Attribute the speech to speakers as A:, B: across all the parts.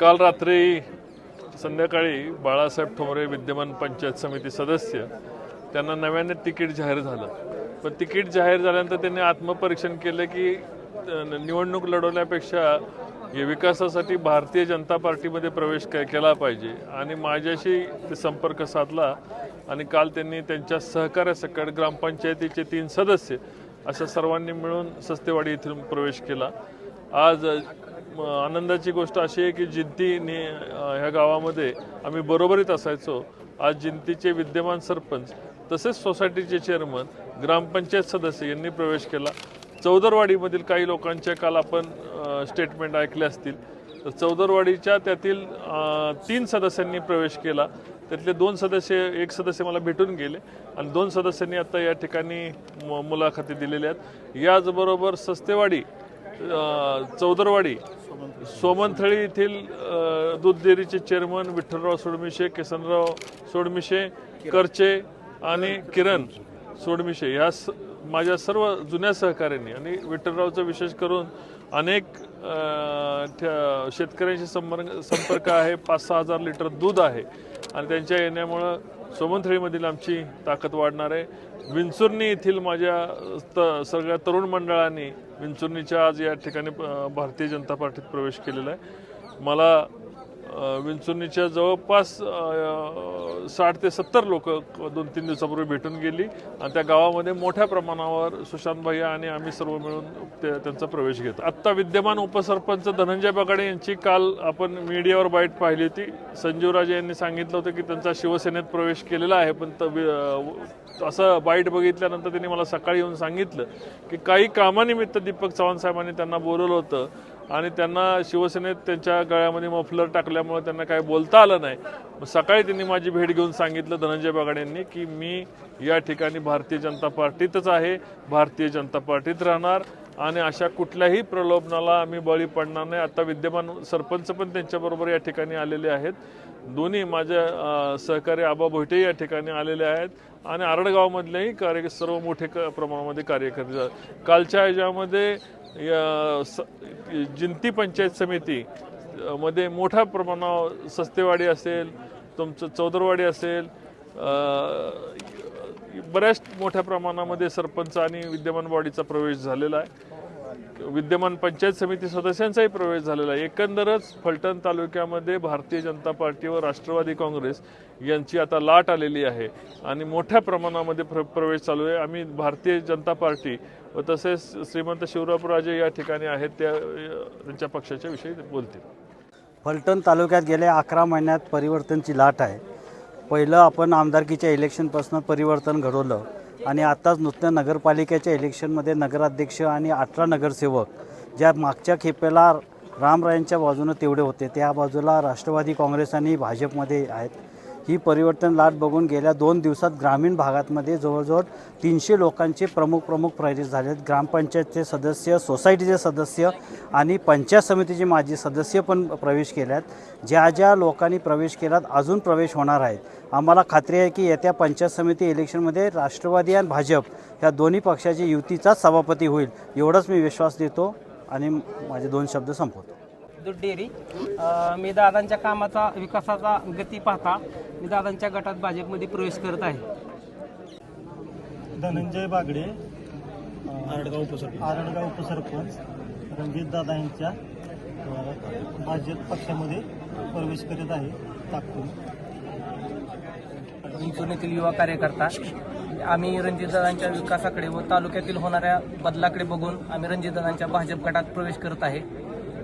A: काल रात्री संध्याकाळी बाळासाहेब ठोंबरे विद्यमान पंचायत समिती सदस्य त्यांना नव्याने तिकीट जाहीर झालं. पण तिकीट जाहीर झाल्यानंतर त्यांनी आत्मपरीक्षण केलं की निवडणूक लढवण्यापेक्षा हे विकासासाठी भारतीय जनता पार्टीमध्ये प्रवेश के- केला पाहिजे. आणि माझ्याशी ते संपर्क साधला आणि काल त्यांनी त्यांच्या सहकार्यासकट ग्रामपंचायतीचे तीन सदस्य अशा सर्वांनी मिळून सस्तेवाडी येथून प्रवेश केला. आज आनंदाची गोष्ट अशी आहे की जिंती ह्या गावामध्ये आम्ही बरोबरीत असायचो. आज जिंतीचे विद्यमान सरपंच तसेच सोसायटीचे चेअरमन ग्रामपंचायत सदस्य यांनी प्रवेश केला. चौदरवाडीमधील काही लोकांच्या काल आपण स्टेटमेंट ऐकले असतील. तर चौदरवाडीच्या त्यातील तीन सदस्यांनी प्रवेश केला. त्यातले दोन सदस्य एक सदस्य मला भेटून गेले आणि दोन सदस्यांनी आता या ठिकाणी मुलाखती दिलेल्या आहेत. याचबरोबर सस्तेवाडी चौदरवाडी सोमनथळी येथील दूध डेअरीचे चेअरमन विठ्ठलराव सोडमिशे किसनराव सोडमिशे करचे आणि किरण सोडमिशे या माझ्या सर्व जुन्या सहकाऱ्यांनी आणि विठ्ठलरावचं विशेष करून अनेक शेतकऱ्यांशी संपर्क संपर्क आहे. पाच सहा हजार लिटर दूध आहे. आणि त्यांच्या येण्यामुळं सोमनथळीमधील आमची ताकद वाढणार आहे. विंचुर्णी येथील माझ्या त सगळ्या तरुण मंडळांनी विंचुर्णीच्या आज या ठिकाणी भारतीय जनता पार्टीत प्रवेश केलेला आहे. मला विंचुनीच्या विंचुर्णीच्या जवळपास साठ ते सत्तर लोक दोन तीन दिवसापूर्वी भेटून गेली. आणि त्या गावामध्ये मोठ्या प्रमाणावर सुशांत भैया आणि आम्ही सर्व मिळून ते त्यांचा प्रवेश घेतो आत्ता विद्यमान उपसरपंच धनंजय बगाडे यांची काल आपण मीडियावर बाईट पाहिली होती. संजीवराजे यांनी सांगितलं होतं की त्यांचा शिवसेनेत प्रवेश केलेला आहे पण वि- असं बाईट बघितल्यानंतर त्यांनी मला सकाळी येऊन सांगितलं की काही कामानिमित्त दीपक चव्हाण साहेबांनी त्यांना बोलवलं होतं. आणि त्यांना शिवसेनेत त्यांच्या गळ्यामध्ये मफलर टाकल्यामुळे त्यांना काय बोलता आलं नाही. सकाळी त्यांनी माझी भेट घेऊन सांगितलं धनंजय बागाड यांनी की मी या ठिकाणी भारतीय जनता पार्टीतच आहे भारतीय जनता पार्टीत राहणार आणि अशा कुठल्याही प्रलोभनाला आम्ही बळी पडणार नाही. आता विद्यमान सरपंच पण त्यांच्याबरोबर या ठिकाणी आलेले आहेत. दोन्ही माझ्या सहकारी आबा भोईटे या ठिकाणी आलेले आहेत आणि आरडगावमधलेही कार्य सर्व मोठे क- प्रमाणामध्ये कार्यकर्ते कालच्या ह्याच्यामध्ये जिंती पंचायत समिती मध्ये मोठ्या प्रमाणावर सस्तेवाडी असेल तुमचं चौदरवाडी असेल बऱ्याच मोठ्या प्रमाणामध्ये सरपंच आणि विद्यमान बॉडीचा प्रवेश झालेला आहे. विद्यमान पंचायत समिती सदस्यांचाही प्रवेश झालेला आहे. एकंदरच फलटण तालुक्यामध्ये भारतीय जनता पार्टी व राष्ट्रवादी काँग्रेस यांची आता लाट आलेली आहे आणि मोठ्या प्रमाणामध्ये प्र प्रवेश चालू आहे. आम्ही भारतीय जनता पार्टी व तसेच श्रीमंत शिवरापराजे या ठिकाणी आहेत त्या त्यांच्या पक्षाच्या विषयी बोलतील.
B: फलटण तालुक्यात गेल्या अकरा महिन्यात परिवर्तनची लाट आहे. पहिलं आपण आमदारकीच्या इलेक्शनपासून परिवर्तन घडवलं. आणि आत्ताच नुसत्या नगरपालिकेच्या इलेक्शनमध्ये नगराध्यक्ष आणि अठरा नगरसेवक ज्या मागच्या खेपेला रामरायांच्या बाजूनं तेवढे होते. त्या बाजूला राष्ट्रवादी काँग्रेस आणि भाजपमध्ये आहेत. ही परिवर्तन लाट बघून गेल्या दोन दिवसात ग्रामीण भागातमध्ये जवळजवळ तीनशे लोकांचे प्रमुख प्रमुख प्रवेश झाले आहेत. ग्रामपंचायतचे सदस्य सोसायटीचे सदस्य आणि पंचायत समितीचे माजी सदस्य पण प्रवेश केल्यात ज्या ज्या लोकांनी प्रवेश केलात अजून प्रवेश होणार आहेत. आम्हाला खात्री आहे की येत्या पंचायत समिती इलेक्शनमध्ये राष्ट्रवादी आणि भाजप या दोन्ही पक्षाची युतीचाच सभापती होईल एवढंच मी विश्वास देतो आणि माझे दोन शब्द संपवतो.
C: दूध डेअरी. मी दादांच्या कामाचा विकासाचा गती पाहता मी दादांच्या गटात भाजपमध्ये प्रवेश करत आहे.
D: धनंजय बागडे आरडगाव उपसरपंच. आरडगाव उपसरपंच. रणजित दादा यांच्या भाजप पक्षामध्ये प्रवेश करीत आहे ताकून
C: विंचुर्णीतील युवा कार्यकर्ता. आम्ही रणजितदादांच्या विकासाकडे व तालुक्यातील होणाऱ्या बदलाकडे बघून आम्ही रणजितदादांच्या भाजप गटात प्रवेश करत आहे.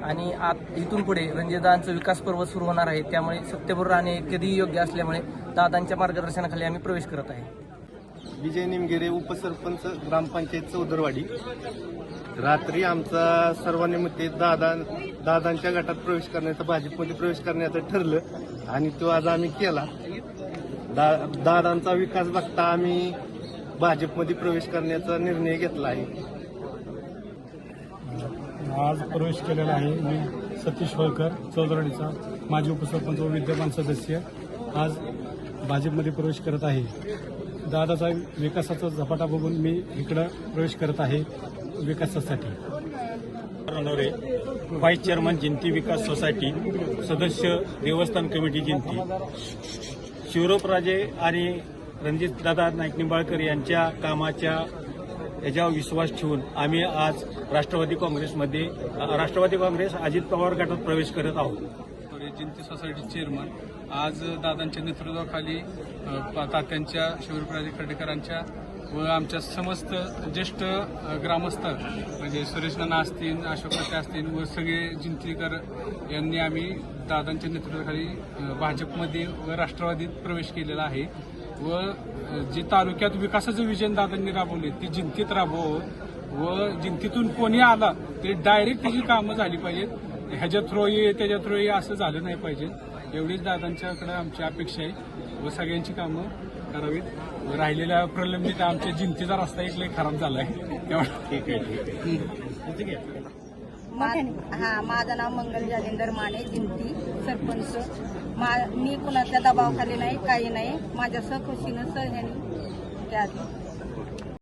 C: आणि आत इथून पुढे रणजितदादांचं विकास पर्व सुरू होणार आहे. त्यामुळे सत्यपूर राहणे कधीही योग्य असल्यामुळे दादांच्या मार्गदर्शनाखाली आम्ही प्रवेश करत आहे.
E: विजय निमगिरे उपसरपंच ग्रामपंचायत चौदरवाडी रात्री आमचा सर्वांनी मते दादा दादांच्या गटात प्रवेश करण्याचा भाजपमध्ये प्रवेश करण्याचं ठरलं आणि तो आज आम्ही केला. दा दादांचा विकास बघता आम्ही भाजपमध्ये प्रवेश करण्याचा निर्णय घेतला आहे.
D: आज प्रवेश केलेला आहे मी सतीश होळकर चौधरणीचा माजी उपसरपंच व विद्यमान सदस्य. आज भाजपमध्ये प्रवेश करत आहे. दादाचा विकासाचा झपाटा बघून मी इकडं प्रवेश करत आहे विकासासाठी.
F: राहणारे
D: vice chairman Jinti Vikas society सदस्य देवस्थान कमिटी जिंती. शिवरोपराजे आणि रणजितदादा नाईक निंबाळकर यांच्या कामाच्या याच्यावर विश्वास ठेवून आम्ही आज राष्ट्रवादी काँग्रेसमध्ये राष्ट्रवादी काँग्रेस अजित पवार गटात प्रवेश करत आहोत.
F: थोडे जिंती सोसायटी चेअरमन आज दादांच्या नेतृत्वाखाली पा- तात्यांच्या शिवराज खर्डेकरांच्या व आमच्या समस्त ज्येष्ठ ग्रामस्थ म्हणजे सुरेश नाना असतील अशोक खाते असतील व सगळे जिंतीकर यांनी आम्ही दादांच्या नेतृत्वाखाली भाजपमध्ये व राष्ट्रवादीत प्रवेश केलेला आहे. व जे तालुक्यात विकासाचं विजन दादांनी राबवले ते जिंतीत राबवावं व जिंतीतून कोणी आला तरी डायरेक्ट त्याची कामं झाली पाहिजेत. ह्याच्या थ्रो ये त्याच्या थ्रो ये असं झालं नाही पाहिजे. एवढीच दादांच्याकडे आमची अपेक्षा आहे व सगळ्यांची कामं करावीत. व राहिलेल्या प्रलंबित आमच्या जिंतीचा रस्ता एक खराब झालाय. तेवढा
D: ठीक आहे. ठीक आहे.
G: हा माझं नाव मंगल जालिंदर माने जिंती सरपंच. मा मी कुणाच्या दबावाखाली नाही काही नाही. माझ्या सहखुशीनं ह्यांनी केलं